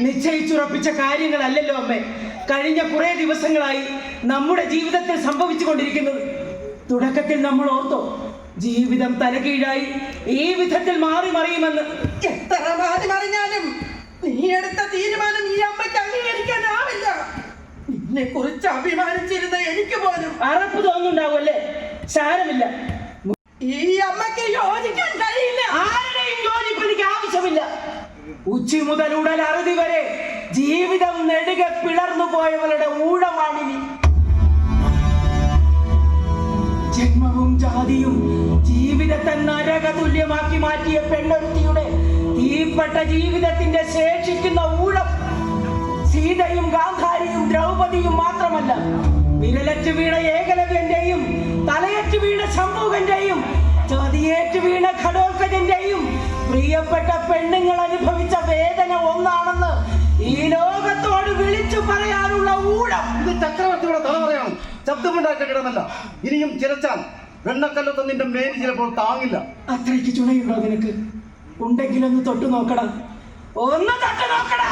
നിശ്ചയിച്ചുറപ്പിച്ച കാര്യങ്ങളല്ലല്ലോ അമ്മേ. കഴിഞ്ഞ കുറേ ദിവസങ്ങളായി നമ്മുടെ ജീവിതത്തിൽ സംഭവിച്ചുകൊണ്ടിരിക്കുന്നത്. തുടക്കത്തിൽ നമ്മൾ ഓർത്തോ ജീവിതം തലകീഴായി ഈ വിധത്തിൽ മാറി മറിയുമെന്ന്. എത്ര മാറി മറിഞ്ഞാലും നീ എടുത്ത തീരുമാനം ഈ അമ്മയ്ക്ക് അംഗീകരിക്കാനാവില്ല. നിന്നെ കുറിച്ച് അഭിമാനിച്ചിരുന്ന എനിക്ക് പോലും അറപ്പ് തോന്നുന്നുണ്ടാവും അല്ലേ? സാരമില്ല. ഉച്ചി മുതൽ ഉടൽ അറുതി വരെ ജീവിതം നെടുകെ പിളർന്നു പോയവളുടെ ഊഴമാണിനി. ജന്മവും ജാതിയും ജീവിതത്തെ നരക തുല്യമാക്കി മാറ്റിയ പെണ്ണൊരുത്തിയുടെ തീപ്പെട്ട ജീവിതത്തിന്റെ ശേഷിക്കുന്ന ഊഴം സീതയും ഗാന്ധാരിയും ദ്രൗപദിയും മാത്രമല്ല വിരലറ്റ് വീണ ഏകലവ്യന്റെയും തലയറ്റ് വീണ ശംഭുവന്റെയും ചതിയേറ്റ് വീണ ഘടോത്കജന്റെയും പ്രിയപ്പെട്ട പെണ്ണുങ്ങൾ അനുഭവിച്ച വേദന ഒന്നാണെന്ന് ഈ ലോകത്തോട് വിളിച്ചു പറയാനുള്ള ഊഴം. ഇത് ചക്രവർത്തിയുടെ കഥ പറയണം. ശബ്ദമുണ്ടായിട്ട് കിടന്നല്ല. ഇനിയും ചിരച്ചാൽ വെണ്ണക്കല്ലത്ത് നിന്റെ മേനി ചിലപ്പോൾ താങ്ങില്ല. അത്രയ്ക്ക് ചുണയുണ്ടോ നിനക്ക്? ഉണ്ടെങ്കിലൊന്ന് തൊട്ടു നോക്കടാ. ഒന്ന് തൊട്ടു നോക്കടാ.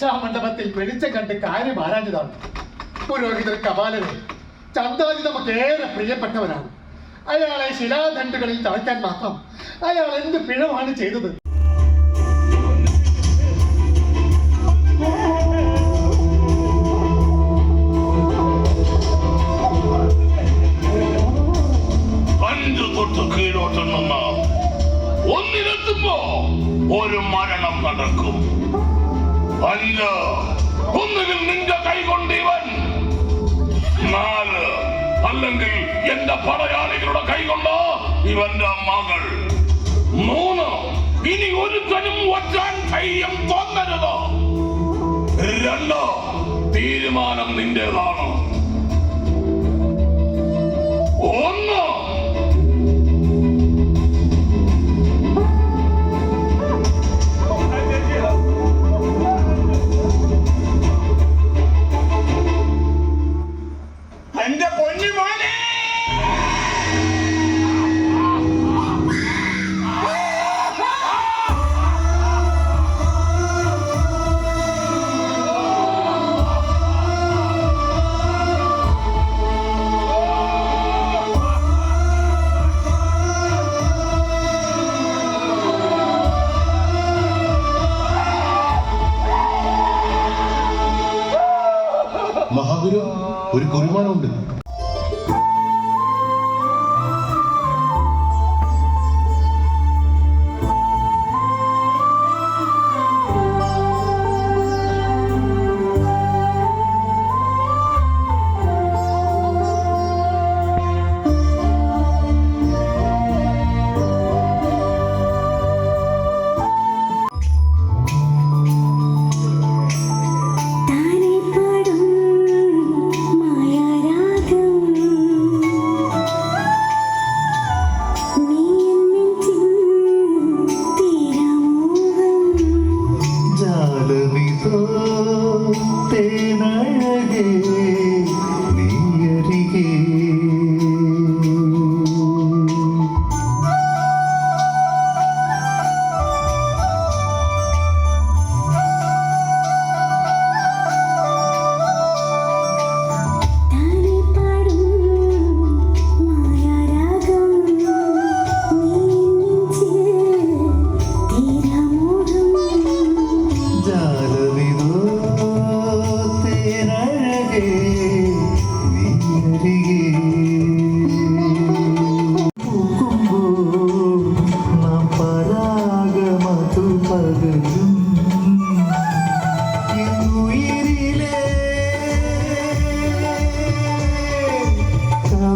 പതിവില്ലാതെ ശിക്ഷാമണ്ഡപത്തിൽ വെളിച്ചം കണ്ട് കാര്യം ആരാഞ്ഞതാണ്? പുരോഹിതർ കപാലനെ. ചന്ദാജി നമുക്ക് ഏറെ പ്രിയപ്പെട്ടവനാണ്. അയാളെ ശിലാദണ്ഡുകളിൽ തളയ്ക്കാൻ മാത്രം അയാൾ എന്ത് പിഴവാണ് ചെയ്തത്? അഞ്ചു തൊട്ട് കീഴോട്ട് നിന്ന് ഒന്നിലെത്തുമ്പോ ഒരു മരണം നടക്കും. അഞ്ച് ഒന്നുകിൽ നിന്റെ കൈകൊണ്ട് ഇവൻ നാല് അല്ലെങ്കിൽ എന്റെ പടയാളികളുടെ കൈകൊണ്ട് ഇവന്റെ മകൾ മൂന്ന്. ഇനി ഒരുത്തനും ഒറ്റാൻ ധൈര്യം തോന്നരുത്? രണ്ട്. തീരുമാനം നിന്റേതാണ്. ഒന്ന്. എന്റെ പൊന്നു മോനെ! ഒരു കുരുമാനമുണ്ട് വെട്ടി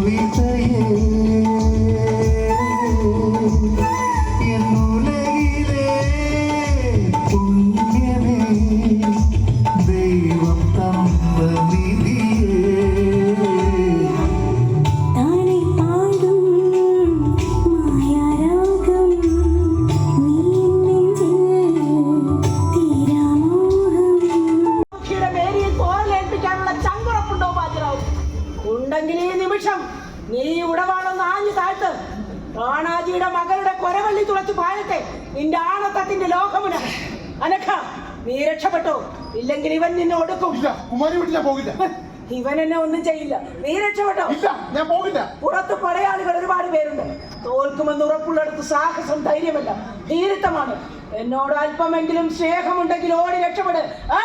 கவிதையே രക്ഷപ്പെട്ടോ. ഇല്ലെങ്കിൽ ഇവൻ നിന്നെ ഒടുക്കും. ഇല്ല കുമാരി പോകില്ല. ഇവൻ എന്നെ ഒന്നും ചെയ്യില്ല. നീ രക്ഷപ്പെട്ടോ? ഇല്ല ഞാൻ പോകില്ല. പുറത്ത് പടയാളികൾ ഒരുപാട് പേരുണ്ട്. തോൽക്കുമെന്ന് ഉറപ്പുള്ളിടത്ത് സാഹസം ധൈര്യമല്ല ധീരത്വമാണ്. എന്നോട് അല്പമെങ്കിലും സ്നേഹമുണ്ടെങ്കിൽ ഓടി രക്ഷപ്പെട്. ആ!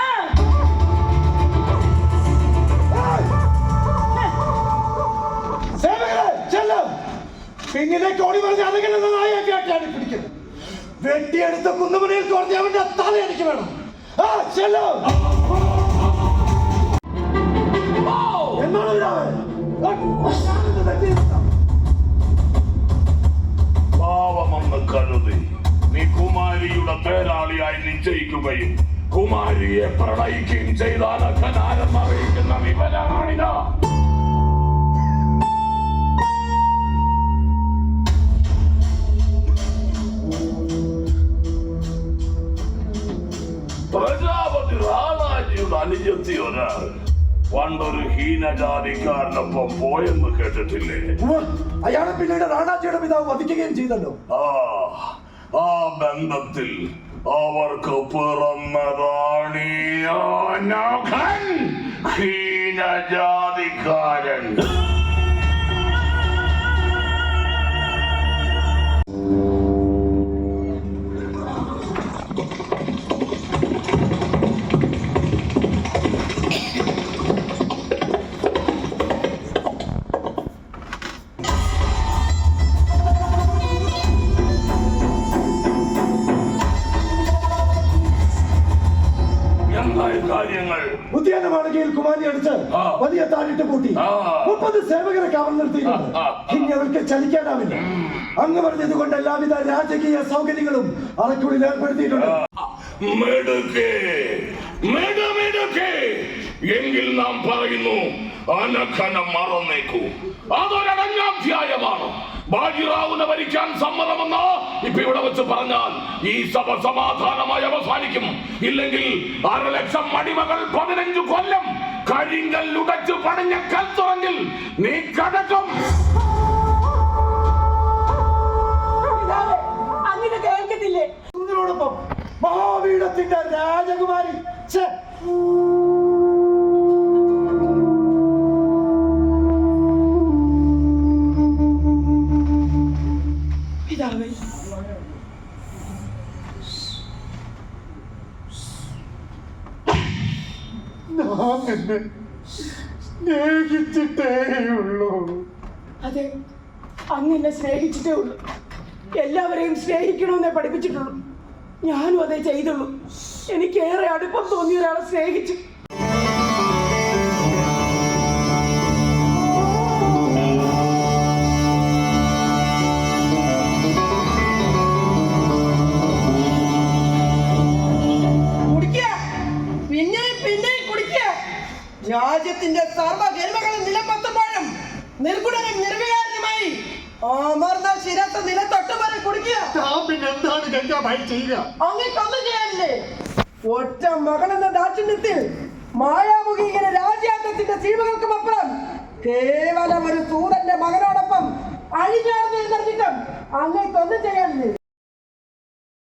പിന്നിലേക്ക് ഓടി പറഞ്ഞ നായൊക്കെ ആക്കിയാണ് പിടിക്കുന്നത് വെട്ടിയെടുത്ത കുന്നുമണിയിൽ കോടതി അവന്റെ തല എനിക്ക് വേണം. ഞാനിത് തെറ്റിയില്ല. പാവമെന്ന് കരുതി നീ കുമാരിയുടെ പേരാളിയായി നിശ്ചയിക്കുകയും കുമാരിയെ പ്രണയിക്കുകയും ചെയ്താൽ അറിയിക്കുന്ന വിവരമാണിത് പ്രജാപതി റാണാജിയുടെ അനുജത്തി ഒരാൾ പണ്ടൊരു ഹീനജാതിക്കാരനൊപ്പം പോയെന്ന് കേട്ടിട്ടില്ലേ? അയാളെ പിന്നീട് റാണാജിയുടെ പിതാവ് വധിക്കുകയും ചെയ്തല്ലോ. ആ ആ ബന്ധത്തിൽ അവർക്ക് പിറന്നതാണ് ഹീനജാതിക്കാരൻ. കാര്യങ്ങൾ ഉദ്യാന മാളികയിൽ കുമാരി അടിച്ച് വലിയ താഴിട്ട് പൂട്ടി. ആ. മുപ്പത് സേവകരെ കാവൽ നിർത്തിയിട്ടുണ്ട്. ഇനി അവർക്ക് ചലിക്കാനാവില്ല. അങ്ങ് പറഞ്ഞത് കൊണ്ട് എല്ലാവിധ രാജകീയ സൗകര്യങ്ങളും അറയ്ക്കുള്ളിൽ ഏർപ്പെടുത്തിയിട്ടുണ്ട്. എങ്കിൽ നാം പറയുന്നു അനഖനം മറന്നേക്കൂ. അതൊരടഞ്ഞാധ്യായമാണ് ബാജിറാവുനെ ഭരിക്കാൻ സമ്മതമെന്ന് ഇപ്പൊ ഇവിടെ വെച്ച് പറഞ്ഞാൽ ഈ സഭ സമാധാനമായി അവസാനിക്കും. ഇല്ലെങ്കിൽ അരലക്ഷം മടിമകൾ പതിനഞ്ചു കൊല്ലം കരിങ്കൽ ഉടച്ചു പണിഞ്ഞ കൽത്തുറങ്ങിൽ നീ കടക്കും. ഞാൻ എന്നെ സ്നേഹിച്ചിട്ടേയുള്ളൂ അതെ അങ്ങ് എന്നെ സ്നേഹിച്ചിട്ടേ ഉള്ളൂ. എല്ലാവരെയും സ്നേഹിക്കണമെന്നേ പഠിപ്പിച്ചിട്ടുള്ളൂ. ഞാനും അതേ ചെയ്തുള്ളൂ. എനിക്കേറെ അടുപ്പം തോന്നിയ ഒരാളെ സ്നേഹിച്ചു. അമർന്ന ശിരസ് നിലത്തൊട്ട് വരെ കുടിക്കുക ഞാൻ പിന്നെ എന്താണ് ഗംഗാഭായി ചെയ്യുക? അങ്ങേക്കൊന്നും ചെയ്യാനില്ലേ? ഒറ്റ മകളെന്ന ദാക്ഷിണ്യത്തിൽ മായാമുഖി ഇങ്ങനെ രാജ്യാന്തത്തിന്റെ സീമകൾക്കും അപ്പുറം കേവലം ഒരു സൂതന്റെ മകനോടൊപ്പം അഴിഞ്ഞാർന്നു എന്നറിഞ്ഞിട്ടും അങ്ങേക്കൊന്നും ചെയ്യാനില്ലേ?